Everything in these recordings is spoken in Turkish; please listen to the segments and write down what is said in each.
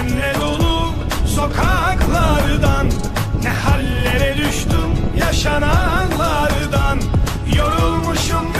Senle dolu sokaklardan Ne hallere düştüm yaşananlardan. Yorulmuşum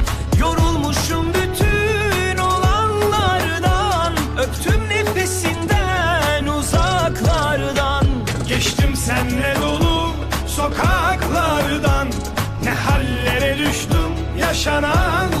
senle dolu sokaklardan Ne hallere düştüm yaşananlardan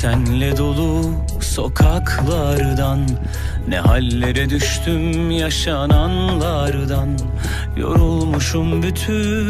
senle dolu sokaklardan. Ne hallere düştüm yaşananlardan. Yorulmuşum bütün